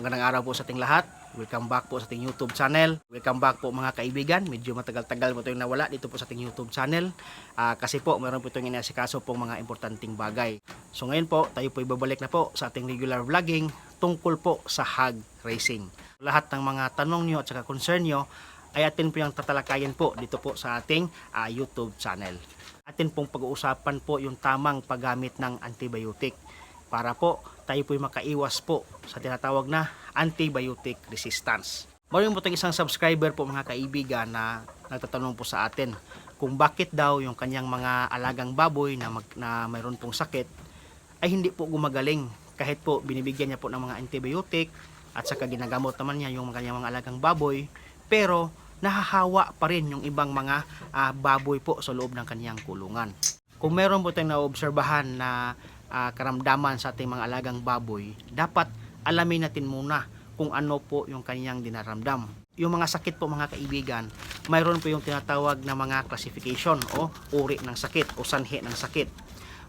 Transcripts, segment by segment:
Magandang araw po sa ating lahat. Welcome back po sa ating YouTube channel. Welcome back po mga kaibigan. Medyo matagal-tagal po tayong nawala dito po sa ating YouTube channel. Ah, kasi po meron po itong inasikaso pong mga importanteng bagay. So ngayon po, tayo po ibabalik na po sa ating regular vlogging tungkol po sa hog racing. Lahat ng mga tanong nyo at saka concern nyo ay atin po yung tatalakayan po dito po sa ating ah, YouTube channel. Atin pong pag-uusapan po yung tamang paggamit ng antibiotic para po tayo po'y makaiwas po sa tinatawag na antibiotic resistance. Mayroon po isang subscriber po mga kaibigan na nagtatanong po sa atin kung bakit daw yung kanyang mga alagang baboy na, mag, na mayroon pong sakit ay hindi po gumagaling kahit po binibigyan niya po ng mga antibiotic at saka ginagamot naman niya yung kanyang mga alagang baboy pero nahahawa pa rin yung ibang mga ah, baboy po sa loob ng kanyang kulungan. Kung meron po tayong naobserbahan na ah, karamdaman sa ating mga alagang baboy, dapat alamin natin muna kung ano po yung kanyang dinaramdam. Yung mga sakit po mga kaibigan, mayroon po yung tinatawag na mga classification o uri ng sakit o sanhi ng sakit.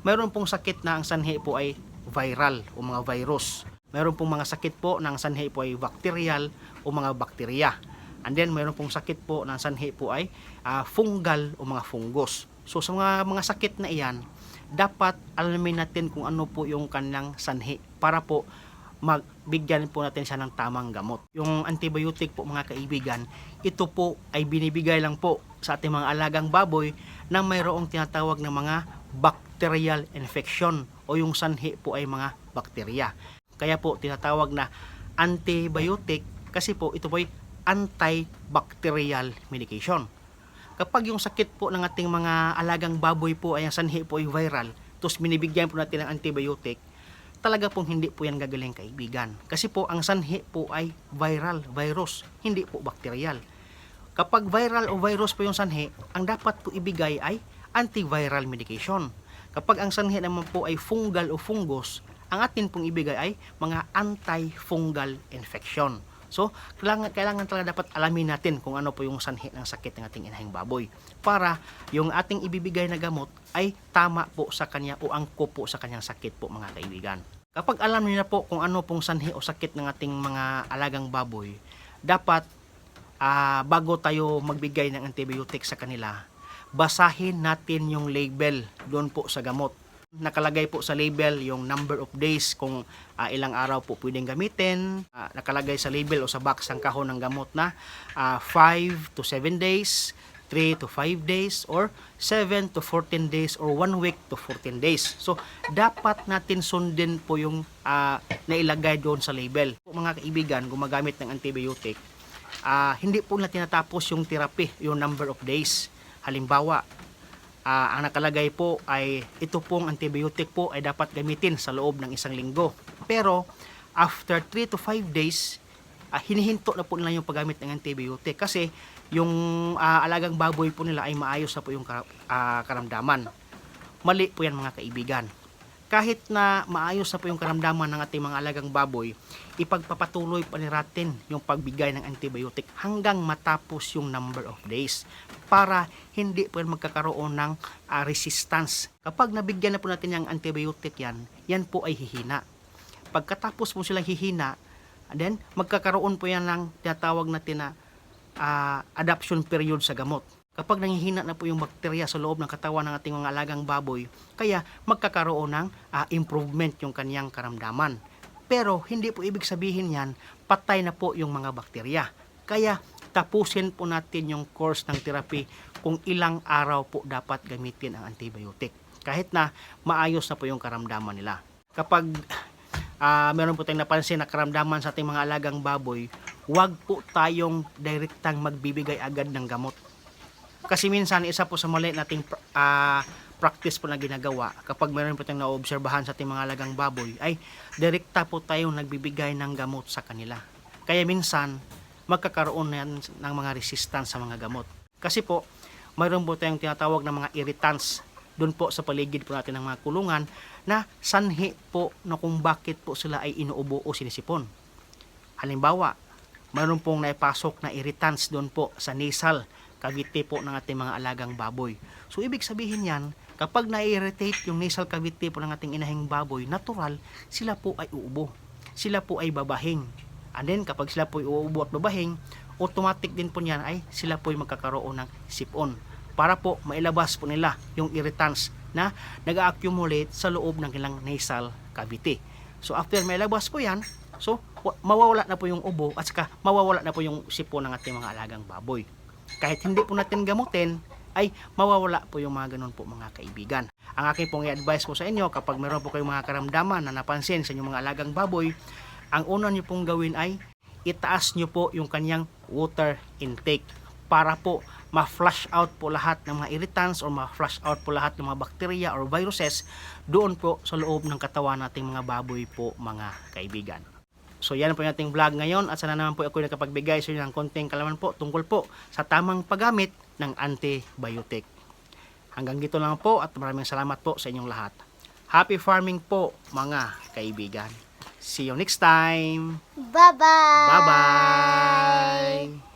Mayroon pong sakit na ang sanhi po ay viral o mga virus. Mayroon pong mga sakit po na ang sanhi po ay bacterial o mga bakterya. And then mayroon pong sakit po na ang sanhi po ay ah, fungal o mga fungus. So sa mga mga sakit na iyan, dapat alamin natin kung ano po yung kanilang sanhi para po magbigyan po natin siya ng tamang gamot. Yung antibiotic po mga kaibigan, ito po ay binibigay lang po sa ating mga alagang baboy na mayroong tinatawag na mga bacterial infection o yung sanhi po ay mga bakterya. Kaya po tinatawag na antibiotic kasi po ito po ay antibacterial medication. Kapag yung sakit po ng ating mga alagang baboy po ay sanhi po ay viral, tapos binibigyan po natin ng antibiotic, talaga pong hindi po yan gagaling kaibigan. Kasi po ang sanhi po ay viral, virus, hindi po bacterial. Kapag viral o virus po yung sanhi, ang dapat po ibigay ay antiviral medication. Kapag ang sanhi naman po ay fungal o fungus, ang atin pong ibigay ay mga antifungal infection. So, kailangan, kailangan talaga dapat alamin natin kung ano po yung sanhi ng sakit ng ating inahing baboy para yung ating ibibigay na gamot ay tama po sa kanya o angko po sa kanyang sakit po mga kaibigan. Kapag alam niyo na po kung ano pong sanhi o sakit ng ating mga alagang baboy, dapat ah, bago tayo magbigay ng antibiotic sa kanila, basahin natin yung label doon po sa gamot. Nakalagay po sa label yung number of days kung ah, ilang araw po pwedeng gamitin. Ah, nakalagay sa label o sa box ang kahon ng gamot na 5 to 7 days, 3 to 5 days, or 7 to 14 days, or 1 week to 14 days. So, dapat natin sundin po yung ah, nailagay doon sa label. Mga kaibigan, gumagamit ng antibiotic, ah, hindi po na tinatapos yung therapy, yung number of days. Halimbawa, ah, ang nakalagay po ay ito pong antibiotic po ay dapat gamitin sa loob ng isang linggo. Pero after 3 to 5 days, ah, hinihinto na po nila yung paggamit ng antibiotic kasi yung ah, alagang baboy po nila ay maayos na po yung ka- ah, karamdaman. Mali po yan mga kaibigan. Kahit na maayos na po yung karamdaman ng ating mga alagang baboy, ipagpapatuloy pa natin yung pagbigay ng antibiotic hanggang matapos yung number of days para hindi po magkakaroon ng ah, resistance. Kapag nabigyan na po natin yung antibiotic yan, yan po ay hihina. Pagkatapos po silang hihina, then magkakaroon po yan ng tinatawag natin na ah, adaption period sa gamot. Kapag nanghihina na po yung bakterya sa loob ng katawan ng ating mga alagang baboy, kaya magkakaroon ng ah, improvement yung kanyang karamdaman. Pero hindi po ibig sabihin yan, patay na po yung mga bakterya. Kaya tapusin po natin yung course ng therapy kung ilang araw po dapat gamitin ang antibiotic. Kahit na maayos na po yung karamdaman nila. Kapag ah meron po tayong napansin na karamdaman sa ating mga alagang baboy, huwag po tayong direktang magbibigay agad ng gamot. Kasi minsan, isa po sa mali nating ah, practice po na ginagawa, kapag meron po tayong naobserbahan sa ating mga alagang baboy, ay direkta po tayong nagbibigay ng gamot sa kanila. Kaya minsan, magkakaroon na yan ng mga resistance sa mga gamot. Kasi po, mayroon po tayong tinatawag na mga irritants doon po sa paligid po natin ng mga kulungan na sanhi po na kung bakit po sila ay inuubo o sinisipon. Halimbawa, mayroon pong naipasok na irritants doon po sa nasal cavity po ng ating mga alagang baboy. So, ibig sabihin yan, kapag na-irritate yung nasal cavity po ng ating inahing baboy, natural, sila po ay uubo. Sila po ay babahing. And then kapag sila po uubo at babahing, automatic din po niyan ay sila po magkakaroon ng sipon para po mailabas po nila yung irritants na nag-accumulate sa loob ng kanilang nasal cavity. So after mailabas po yan, so wa- mawawala na po yung ubo at saka mawawala na po yung sipon ng ating mga alagang baboy. Kahit hindi po natin gamutin, ay mawawala po yung mga ganun po mga kaibigan. Ang aking pong i-advise po sa inyo kapag meron po kayong mga karamdaman na napansin sa inyong mga alagang baboy, ang una nyo pong gawin ay itaas nyo po yung kanyang water intake para po ma-flush out po lahat ng mga irritants or ma-flush out po lahat ng mga bacteria or viruses doon po sa loob ng katawan nating mga baboy po mga kaibigan. So yan po yung ating vlog ngayon at sana naman po ako nakapagbigay sa inyo ng konting kalaman po tungkol po sa tamang paggamit ng antibiotic. Hanggang dito lang po at maraming salamat po sa inyong lahat. Happy farming po mga kaibigan. See you next time. Bye-bye. Bye-bye.